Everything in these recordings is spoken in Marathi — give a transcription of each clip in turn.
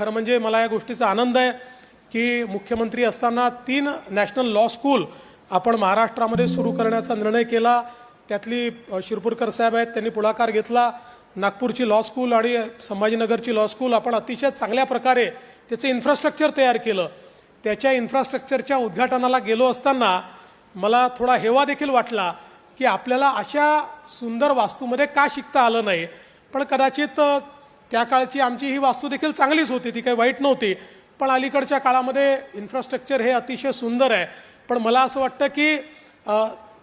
खरं म्हणजे मला या गोष्टीचा आनंद आहे की मुख्यमंत्री असताना तीन नॅशनल लॉ स्कूल आपण महाराष्ट्रामध्ये सुरू करण्याचा निर्णय केला. त्यातली शिरपूरकर साहेब आहेत त्यांनी पुढाकार घेतला. नागपूरची लॉ स्कूल आणि संभाजीनगरची लॉ स्कूल आपण अतिशय चांगल्या प्रकारे त्याचं इन्फ्रास्ट्रक्चर तयार केलं. त्याच्या इन्फ्रास्ट्रक्चरच्या उद्घाटनाला गेलो असताना मला थोडा हेवा देखील वाटला की आपल्याला अशा सुंदर वास्तूमध्ये का शिकता आलं नाही? पण कदाचित त्या काळची आमची ही वास्तू देखील चांगलीच होती ती काही वाईट नव्हती. पण अलीकडच्या काळामध्ये इन्फ्रास्ट्रक्चर हे अतिशय सुंदर आहे. पण मला असं वाटतं की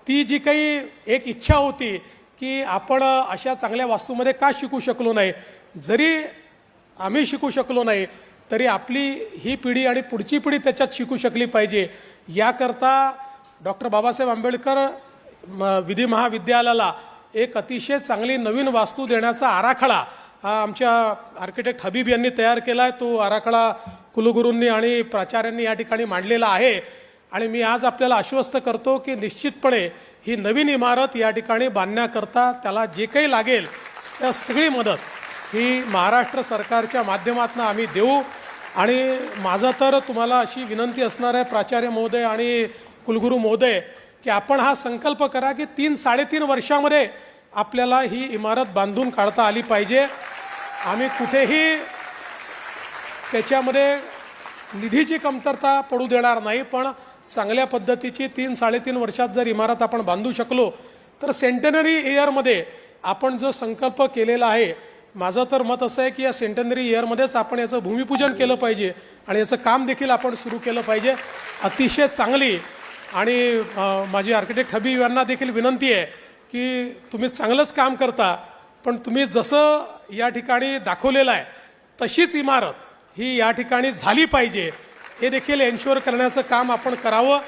ती जी काही एक इच्छा होती की आपण अशा चांगल्या वास्तूमध्ये का शिकू शकलो नाही? जरी आम्ही शिकू शकलो नाही तरी आपली ही पिढी आणि पुढची पिढी त्याच्यात शिकू शकली पाहिजे. याकरता डॉक्टर बाबासाहेब आंबेडकर म- विधी महाविद्यालयाला एक अतिशय चांगली नवीन वास्तू देण्याचा आराखडा हा आमच्या आर्किटेक्ट हबीब यांनी तयार केला आहे तो आराखडा कुलगुरूंनी आणि प्राचार्यांनी या ठिकाणी मांडलेला आहे. आणि मी आज आपल्याला आश्वस्त करतो की निश्चितपणे ही नवीन इमारत या ठिकाणी बांधण्याकरता त्याला जे काही लागेल त्या सगळी मदत ही महाराष्ट्र सरकारच्या माध्यमातून आम्ही देऊ. आणि माझं तर तुम्हाला अशी विनंती असणार आहे प्राचार्य महोदय आणि कुलगुरू महोदय की आपण हा संकल्प करा की तीन साडेतीन वर्षामध्ये आपल्याला ही इमारत बांधून काढता आली पाहिजे. आम्ही कुठेही त्याच्यामध्ये निधीची कमतरता पडू देणार नाही पण चांगल्या पद्धतीची तीन साडेतीन वर्षात जर इमारत आपण बांधू शकलो तर सेंटनरी इयरमध्ये आपण जो संकल्प केलेला आहे माझं तर मत असं आहे की या सेंटनरी इयरमध्येच आपण याचं भूमिपूजन केलं पाहिजे आणि याचं काम देखील आपण सुरू केलं पाहिजे. अतिशय चांगली आणि माझी आर्किटेक्ट हबी यांना देखील विनंती आहे की तुम्ही चांगलंच काम करता पण तुम्ही जसं या ठिकाणी दाखवलेलं आहे तशीच इमारत ही या ठिकाणी झाली पाहिजे. हे देखील एन्श्युअर करण्याचं काम आपण करावं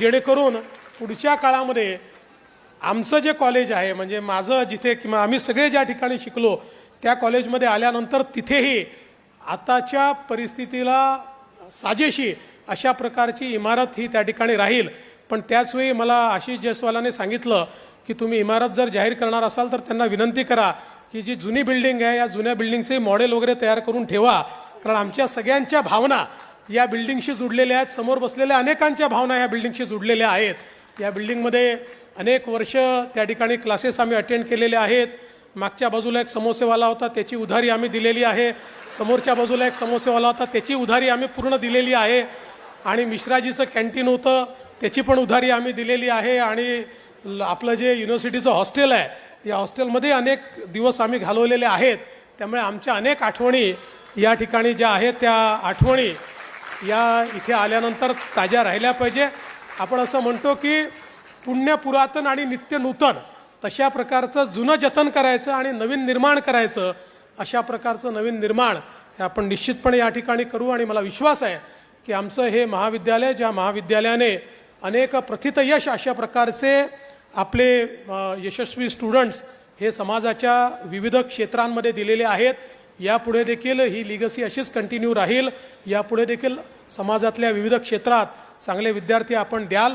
जेणेकरून पुढच्या काळामध्ये आमचं जे कॉलेज आहे म्हणजे माझं जिथे किंवा आम्ही सगळे ज्या ठिकाणी शिकलो त्या कॉलेजमध्ये आल्यानंतर तिथेही आताच्या परिस्थितीला साजेशी अशा प्रकारची इमारत ही त्या ठिकाणी राहील. पण त्याचवेळी मला आशिष जयस्वालाने सांगितलं की तुम्ही इमारत जर जाहीर करणार असाल तर त्यांना विनंती करा की जी जुनी बिल्डिंग आहे या जुन्या बिल्डिंगचे मॉडेल वगैरे तयार करून ठेवा. कारण आमच्या सगळ्यांच्या भावना या बिल्डिंगशी जुडलेल्या आहेत. समोर बसलेल्या अनेकांच्या भावना या बिल्डिंगशी जुडलेल्या आहेत. या बिल्डिंगमध्ये अनेक वर्ष त्या ठिकाणी क्लासेस आम्ही अटेंड केलेले आहेत. मागच्या बाजूला एक समोसेवाला होता त्याची उधारी आम्ही दिलेली आहे. समोरच्या बाजूला एक समोसेवाला होता त्याची उधारी आम्ही पूर्ण दिलेली आहे. आणि मिश्राजीचं कॅन्टीन होतं. त्याची पण उधारी आम्ही दिलेली आहे आणि आपलं जे युनिव्हर्सिटीचं हॉस्टेल आहे या हॉस्टेलमध्ये अनेक दिवस आम्ही घालवलेले आहेत. त्यामुळे आमच्या अनेक आठवणी या ठिकाणी ज्या आहेत त्या आठवणी या इथे आल्यानंतर ताज्या राहिल्या पाहिजे. आपण असं म्हणतो की पुण्य पुरातन आणि नित्य नूतन तशा प्रकारचं जुनं जतन करायचं आणि नवीन निर्माण करायचं अशा प्रकारचं नवीन निर्माण हे आपण निश्चितपणे या ठिकाणी करू. आणि मला विश्वास आहे की आमचं हे महाविद्यालय ज्या महाविद्यालयाने अनेक प्रथितयश अशा प्रकारचे आपले यशस्वी स्टुडंट्स हे समाजाच्या विविध क्षेत्रांमध्ये दिलेले आहेत. यापुढे देखील ही लिगसी अशीच कंटिन्यू राहील. यापुढे देखील समाजातल्या विविध क्षेत्रात चांगले विद्यार्थी आपण द्याल.